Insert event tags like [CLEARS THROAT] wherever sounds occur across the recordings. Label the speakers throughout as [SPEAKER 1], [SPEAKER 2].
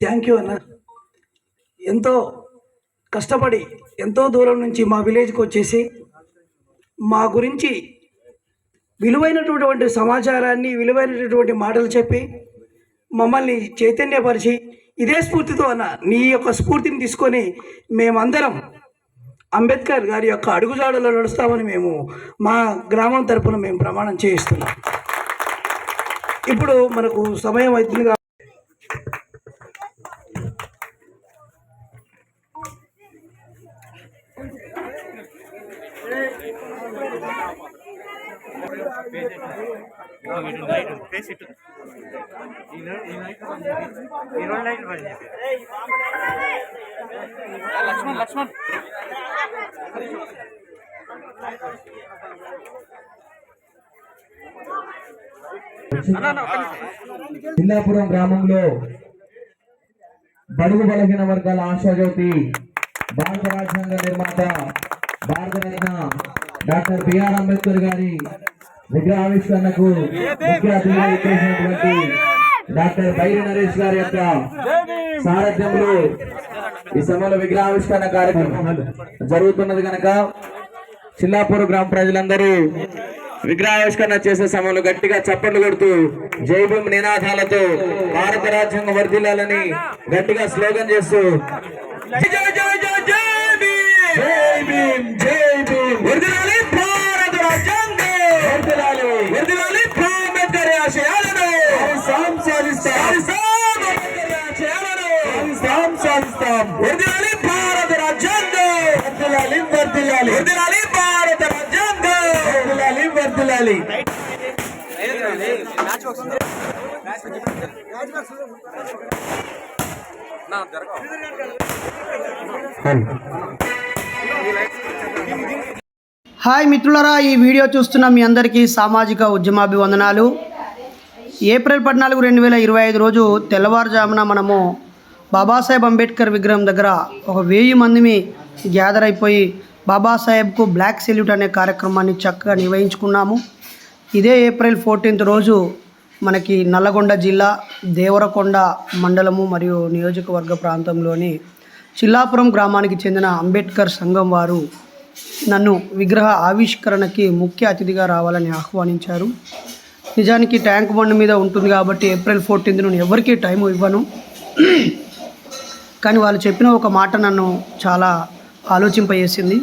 [SPEAKER 1] Thank you అన్న. ఎంతో కష్టపడి ఎంతో దూరం నుంచి మా విలేజ్కి వచ్చేసి మా గురించి విలువైనటువంటి సమాచారాన్ని విలువైనటువంటి మాటలు చెప్పి మమ్మల్ని చైతన్యపరిచి ఇదే స్ఫూర్తితో అన్న నీ యొక్క స్ఫూర్తిని తీసుకొని మేమందరం అంబేద్కర్ గారి యొక్క అడుగుజాడలో నడుస్తామని మేము మా గ్రామం తరపున మేము ప్రమాణం చేయిస్తున్నాం. ఇప్పుడు మనకు సమయం అవుతుంది కాబట్టి
[SPEAKER 2] లక్ష్మణ్ లక్ష్మణ్ అన్న అన్న ఒక్క నిమిషం.
[SPEAKER 3] జిల్లాపురం గ్రామంలో బడుగు బలహీన వర్గాల ఆశాజ్యోతి భారత రాజ్యాంగ నిర్మాత భారతరత్న డాక్టర్ బిఆర్ అంబేద్కర్ గారి విగ్రహావిష్కరణకు ముఖ్య అతిథిగా ఇచ్చేసినటువంటి డాక్టర్ బైరి నరేష్ గారి యొక్క సారథ్యంలో ఈ సమయంలో విగ్రహావిష్కరణ కార్యక్రమం జరుగుతున్నది కనుక చిల్లాపూర్ గ్రామ ప్రజలందరూ విగ్రహావిష్కరణ చేసే సమయంలో గట్టిగా చప్పట్లు కొడుతూ జైభూమ్ నినాదాలతో భారత రాజ్యాంగం వర్ధిల్లాలని గట్టిగా స్లోగన్ చేస్తూ. జై భీమ్ జై భీమ్. వర్ధిల్లాలి భారత రాజ్యాంగం. వర్ధిల్లాలి వర్ధిల్లాలి అంబేద్కర్ ఆశయాలను. సాం సాధిస్తాం. సాం అంబేద్కర్ ఆశయాలను. సాం సాధిస్తాం. వర్ధిల్లాలి భారత రాజ్యాంగం. వర్ధిల్లాలి వర్ధిల్లాలి వర్ధిల్లాలి భారత రాజ్యాంగం. వర్ధిల్లాలి వర్ధిల్లాలి
[SPEAKER 2] నా జరగవు
[SPEAKER 4] హాయ్ మిత్రులరా ఈ వీడియో చూస్తున్న మీ అందరికీ సామాజిక ఉద్యమాభివందనాలు. ఏప్రిల్ పద్నాలుగు రెండు వేల ఇరవై ఐదు రోజు తెల్లవారుజామున మనము బాబాసాహెబ్ అంబేద్కర్ విగ్రహం దగ్గర ఒక వెయ్యి మందిని గ్యాదర్ అయిపోయి బాబాసాహెబ్కు బ్లాక్ సెల్యూట్ అనే కార్యక్రమాన్ని చక్కగా నిర్వహించుకున్నాము. ఇదే ఏప్రిల్ ఫోర్టీన్త్ రోజు మనకి నల్లగొండ జిల్లా దేవరకొండ మండలము మరియు నియోజకవర్గ ప్రాంతంలోని చిల్లాపురం గ్రామానికి చెందిన అంబేద్కర్ సంఘం వారు నన్ను విగ్రహ ఆవిష్కరణకి ముఖ్య అతిథిగా రావాలని ఆహ్వానించారు. నిజానికి ట్యాంక్ బండ్ మీద ఉంటుంది కాబట్టి ఏప్రిల్ ఫోర్టీన్త్ నేను ఎవరికీ టైం ఇవ్వను. కానీ వాళ్ళు చెప్పిన ఒక మాట నన్ను చాలా ఆలోచింపజేసింది.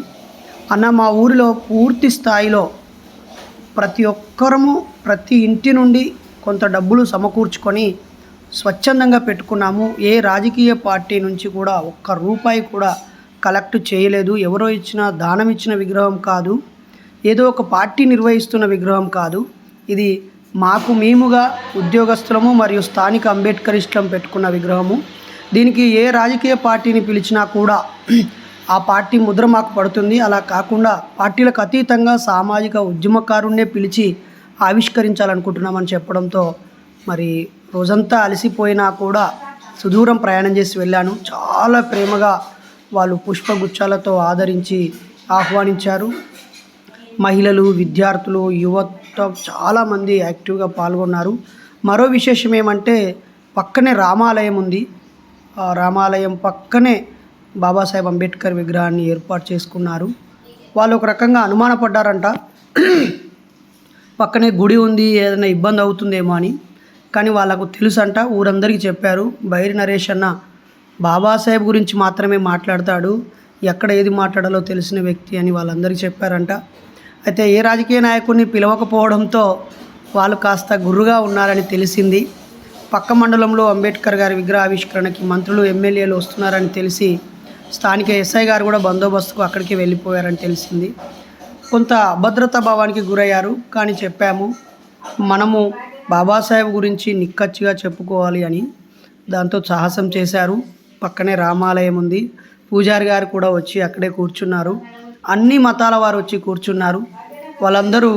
[SPEAKER 4] అన్న మా ఊరిలో పూర్తి స్థాయిలో ప్రతి ఒక్కరము ప్రతి ఇంటి నుండి కొంత డబ్బులు సమకూర్చుకొని స్వచ్ఛందంగా పెట్టుకున్నాము. ఏ రాజకీయ పార్టీ నుంచి కూడా ఒక్క రూపాయి కూడా కలెక్ట్ చేయలేదు. ఎవరో ఇచ్చిన దానం ఇచ్చిన విగ్రహం కాదు. ఏదో ఒక పార్టీ నిర్వహిస్తున్న విగ్రహం కాదు. ఇది మాకు మేముగా ఉద్యోగస్తులము మరియు స్థానిక అంబేద్కరిస్టులం పెట్టుకున్న విగ్రహము. దీనికి ఏ రాజకీయ పార్టీని పిలిచినా కూడా ఆ పార్టీ ముద్ర మాకు పడుతుంది. అలా కాకుండా పార్టీలకు అతీతంగా సామాజిక ఉద్యమకారుణ్ణే పిలిచి ఆవిష్కరించాలనుకుంటున్నామని చెప్పడంతో మరి రోజంతా అలసిపోయినా కూడా సుదూరం ప్రయాణం చేసి వెళ్ళాను. చాలా ప్రేమగా వాళ్ళు పుష్పగుచ్చాలతో ఆదరించి ఆహ్వానించారు. మహిళలు విద్యార్థులు యువత చాలామంది యాక్టివ్గా పాల్గొన్నారు. మరో విశేషం ఏమంటే పక్కనే రామాలయం ఉంది. ఆ రామాలయం పక్కనే బాబాసాహెబ్ అంబేద్కర్ విగ్రహాన్ని ఏర్పాటు చేసుకున్నారు. వాళ్ళు ఒక రకంగా అనుమానపడ్డారంట. పక్కనే గుడి ఉంది ఏదైనా ఇబ్బంది అవుతుందేమో అని. కానీ వాళ్ళకు తెలుసంట ఊరందరికీ చెప్పారు. బైరి నరేష్ అన్న బాబాసాహెబ్ గురించి మాత్రమే మాట్లాడతాడు. ఎక్కడ ఏది మాట్లాడాలో తెలిసిన వ్యక్తి అని వాళ్ళందరికీ చెప్పారంట. అయితే ఏ రాజకీయ నాయకుడిని పిలవకపోవడంతో వాళ్ళు కాస్త గుర్రుగా ఉన్నారని తెలిసింది. పక్క మండలంలో అంబేద్కర్ గారి విగ్రహావిష్కరణకి మంత్రులు ఎమ్మెల్యేలు వస్తున్నారని తెలిసి స్థానిక ఎస్ఐ గారు కూడా బందోబస్తుకు అక్కడికి వెళ్ళిపోయారని తెలిసింది. కొంత అభద్రతా భావానికి గురయ్యారు. కానీ చెప్పాము మనము బాబాసాహెబ్ గురించి నిక్కచ్చిగా చెప్పుకోవాలి అని దాంతో సాహసం చేశారు. పక్కనే రామాలయం ఉంది. పూజారి గారు కూడా వచ్చి అక్కడే కూర్చున్నారు. అన్ని మతాల వారు వచ్చి కూర్చున్నారు. వాళ్ళందరూ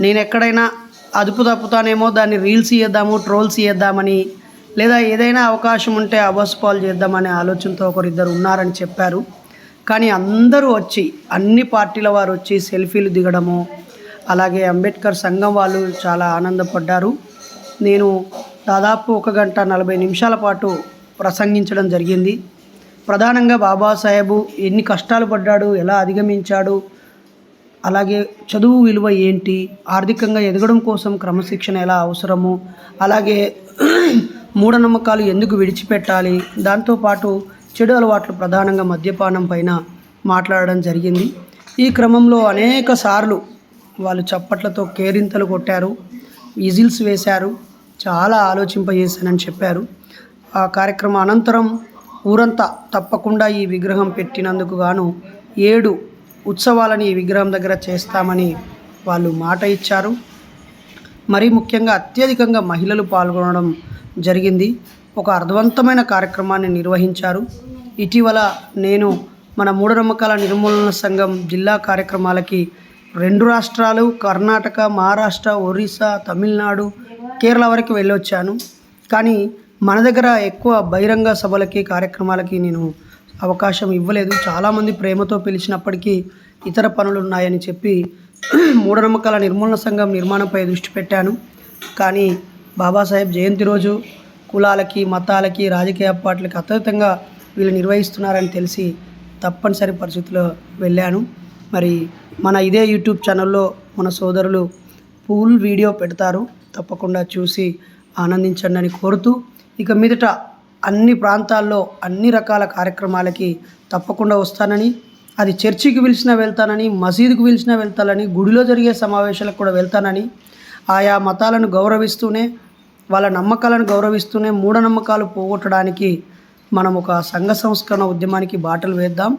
[SPEAKER 4] నేను ఎక్కడైనా అదుపు తప్పుతానేమో దాన్ని రీల్స్ చేద్దాము ట్రోల్స్ చేద్దామని లేదా ఏదైనా అవకాశం ఉంటే అబస్పాలు చేద్దామనే ఆలోచనతో ఒకరిద్దరు ఉన్నారని చెప్పారు. కానీ అందరూ వచ్చి అన్ని పార్టీల వారు వచ్చి సెల్ఫీలు దిగడము అలాగే అంబేద్కర్ సంఘం వాళ్ళు చాలా ఆనందపడ్డారు. నేను దాదాపు ఒక గంట నలభై నిమిషాల పాటు ప్రసంగించడం జరిగింది. ప్రధానంగా బాబాసాహెబు ఎన్ని కష్టాలు పడ్డాడు ఎలా అధిగమించాడు అలాగే చదువు విలువ ఏంటి ఆర్థికంగా ఎదగడం కోసం క్రమశిక్షణ ఎలా అవసరము అలాగే మూఢనమ్మకాలు ఎందుకు విడిచిపెట్టాలి దాంతోపాటు చెడు అలవాట్లు ప్రధానంగా మద్యపానం పైన మాట్లాడడం జరిగింది. ఈ క్రమంలో అనేక సార్లు వాళ్ళు చప్పట్లతో కేరింతలు కొట్టారు విజిల్స్ వేశారు చాలా ఆలోచింపజేశానని చెప్పారు. ఆ కార్యక్రమం అనంతరం ఊరంతా తప్పకుండా ఈ విగ్రహం పెట్టినందుకు గాను ఏడు ఉత్సవాలని ఈ విగ్రహం దగ్గర చేస్తామని వాళ్ళు మాట ఇచ్చారు. మరీ ముఖ్యంగా అత్యధికంగా మహిళలు పాల్గొనడం జరిగింది. ఒక అర్థవంతమైన కార్యక్రమాన్ని నిర్వహించారు. ఇటీవల నేను మన మూఢనమ్మకాల నిర్మూలన సంఘం జిల్లా కార్యక్రమాలకి రెండు రాష్ట్రాలు కర్ణాటక మహారాష్ట్ర ఒరిస్సా తమిళనాడు కేరళ వరకు వెళ్ళొచ్చాను. కానీ మన దగ్గర ఎక్కువ బహిరంగ సభలకి కార్యక్రమాలకి నేను అవకాశం ఇవ్వలేదు. చాలామంది ప్రేమతో పిలిచినప్పటికీ ఇతర పనులు ఉన్నాయని చెప్పి [CLEARS THROAT] మూఢనమ్మకాల నిర్మూలన సంఘం నిర్మాణంపై దృష్టి పెట్టాను. కానీ బాబాసాహెబ్ జయంతి రోజు కులాలకి మతాలకి రాజకీయ పార్టీలకి అతీతంగా వీళ్ళు నిర్వహిస్తున్నారని తెలిసి తప్పనిసరి పరిస్థితిలో వెళ్ళాను. మరి మన ఇదే యూట్యూబ్ ఛానల్లో మన సోదరులు పూల్ వీడియో పెడతారు. తప్పకుండా చూసి ఆనందించండి అని కోరుతూ ఇక మీదట అన్ని ప్రాంతాల్లో అన్ని రకాల కార్యక్రమాలకి తప్పకుండా వస్తానని అది చర్చికి పిలిచినా వెళ్తానని మసీదుకు పిలిచినా వెళ్తానని గుడిలో జరిగే సమావేశాలకు కూడా వెళ్తానని ఆయా మతాలను గౌరవిస్తూనే వాళ్ళ నమ్మకాలను గౌరవిస్తూనే మూఢనమ్మకాలు పోగొట్టడానికి మనం ఒక సంఘ సంస్కరణ ఉద్యమానికి బాటలు వేద్దాం.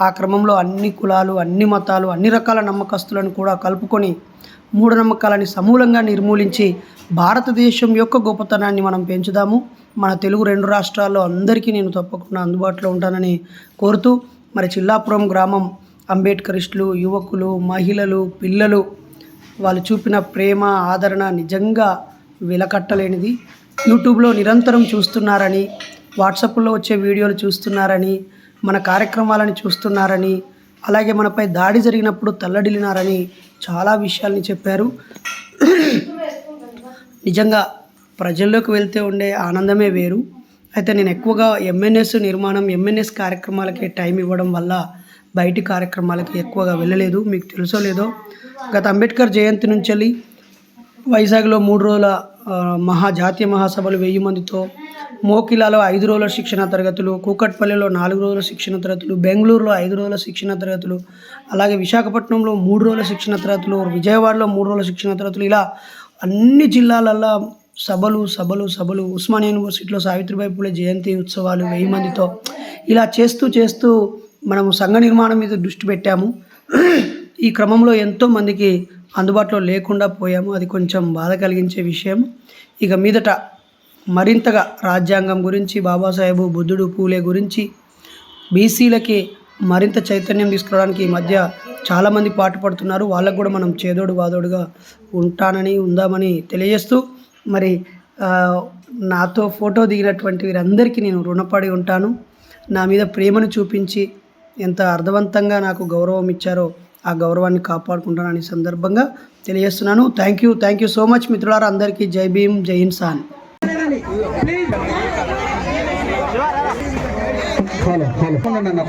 [SPEAKER 4] ఆ క్రమంలో అన్ని కులాలు అన్ని మతాలు అన్ని రకాల నమ్మకస్తులను కూడా కలుపుకొని మూఢనమ్మకాలని సమూలంగా నిర్మూలించి భారతదేశం యొక్క గొప్పతనాన్ని మనం పెంచుదాము. మన తెలుగు రెండు రాష్ట్రాల్లో అందరికీ నేను తప్పకుండా అందుబాటులో ఉంటానని కోరుతూ మరి చిల్లాపురం గ్రామం అంబేద్కరిస్టులు యువకులు మహిళలు పిల్లలు వాళ్ళు చూపిన ప్రేమ ఆదరణ నిజంగా వెలకట్టలేనిది. యూట్యూబ్లో నిరంతరం చూస్తున్నారని వాట్సాప్లో వచ్చే వీడియోలు చూస్తున్నారని మన కార్యక్రమాలని చూస్తున్నారని అలాగే మనపై దాడి జరిగినప్పుడు తల్లడిల్లినారని చాలా విషయాల్ని చెప్పారు. నిజంగా ప్రజల్లోకి వెళ్తే ఉండే ఆనందమే వేరు. అయితే నేను ఎక్కువగా ఎంఎన్ఎస్ నిర్మాణం ఎంఎన్ఎస్ కార్యక్రమాలకి టైం ఇవ్వడం వల్ల బయటి కార్యక్రమాలకి ఎక్కువగా వెళ్ళలేదు. మీకు తెలుసో లేదో గత అంబేద్కర్ జయంతి నుంచి వెళ్ళి వైజాగ్లో మూడు రోజుల మహాజాతీయ మహాసభలు వెయ్యి మందితో మోకిలాలో ఐదు రోజుల శిక్షణ తరగతులు కూకట్పల్లిలో నాలుగు రోజుల శిక్షణ తరగతులు బెంగళూరులో ఐదు రోజుల శిక్షణ తరగతులు అలాగే విశాఖపట్నంలో మూడు రోజుల శిక్షణ తరగతులు విజయవాడలో మూడు రోజుల శిక్షణ తరగతులు ఇలా అన్ని జిల్లాలల్లో సభలు సభలు సభలు ఉస్మానియా యూనివర్సిటీలో సావిత్రిబాయి పూలే జయంతి ఉత్సవాలు వెయ్యి మందితో. ఇలా చేస్తూ చేస్తూ మనము సంఘ నిర్మాణం మీద దృష్టి పెట్టాము. ఈ క్రమంలో ఎంతోమందికి అందుబాటులో లేకుండా పోయాము. అది కొంచెం బాధ కలిగించే విషయం. ఇక మీదట మరింతగా రాజ్యాంగం గురించి బాబాసాహెబు బుద్ధుడు పూలే గురించి బీసీలకి మరింత చైతన్యం తీసుకురావడానికి ఈ మధ్య చాలామంది పాటుపడుతున్నారు. వాళ్ళకు కూడా మనం చేదోడు వాదోడుగా ఉంటానని ఉందామని తెలియజేస్తూ మరి నాతో ఫోటో దిగినటువంటి వీరందరికీ నేను రుణపడి ఉంటాను. నా మీద ప్రేమను చూపించి ఎంత అర్థవంతంగా నాకు గౌరవం ఇచ్చారో ఆ గౌరవాన్ని కాపాడుకుంటానని సందర్భంగా తెలియజేస్తున్నాను thank you thank you so much మిత్రులారా అందరికీ జై భీమ్ జై ఇన్సాన్
[SPEAKER 3] హలో హలో ఉండండి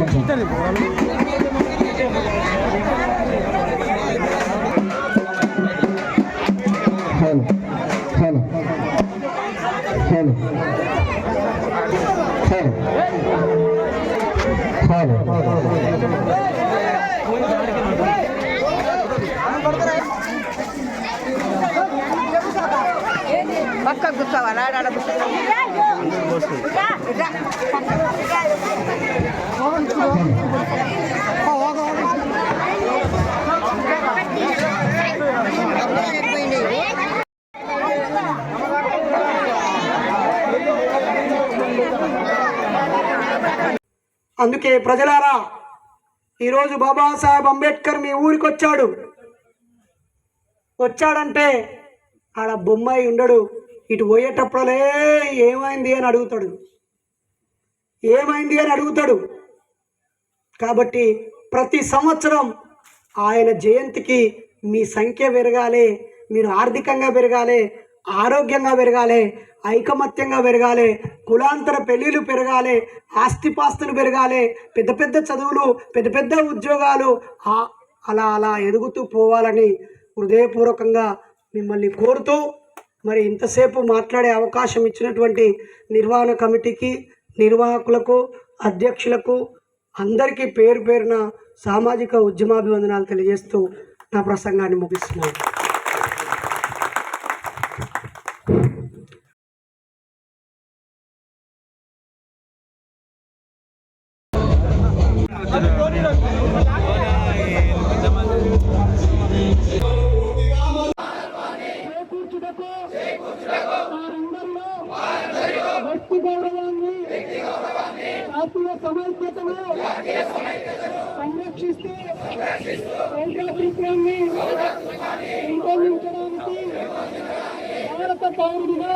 [SPEAKER 5] పక్క కూర్చోవాలా ఆడ
[SPEAKER 1] అందుకే ప్రజలారా ఈరోజు బాబాసాహెబ్ అంబేద్కర్ మీ ఊరికి వచ్చాడు వచ్చాడంటే ఆడ బొమ్మాయి ఉండడు. ఇటు పోయేటప్పుడలే ఏమైంది? అని అడుగుతాడు. ఏమైంది? అని అడుగుతాడు. కాబట్టి ప్రతి సంవత్సరం ఆయన జయంతికి మీ సంఖ్య పెరగాలి మీరు ఆర్థికంగా పెరగాలి
[SPEAKER 4] ఆరోగ్యంగా పెరగాలి ఐకమత్యంగా పెరగాలి కులాంతర పెళ్ళిళ్ళు పెరగాలి ఆస్తిపాస్తులు పెరగాలి పెద్ద పెద్ద చదువులు పెద్ద పెద్ద ఉద్యోగాలు అలా అలా ఎదుగుతూ పోవాలని హృదయపూర్వకంగా మిమ్మల్ని కోరుతూ మరి ఇంతసేపు మాట్లాడే అవకాశం ఇచ్చినటువంటి నిర్వహణ కమిటీకి నిర్వాహకులకు అధ్యక్షులకు అందరికీ పేరు పేరున సామాజిక ఉద్యమాభివందనాలు తెలియజేస్తూ నా ప్రసంగాన్ని ముగిస్తున్నాను. జాతీయ సమైక్యతను సంరక్షిస్తూ ప్రజాస్వామ్యాన్ని పెంపొందించడానికి భారత పౌరుడిగా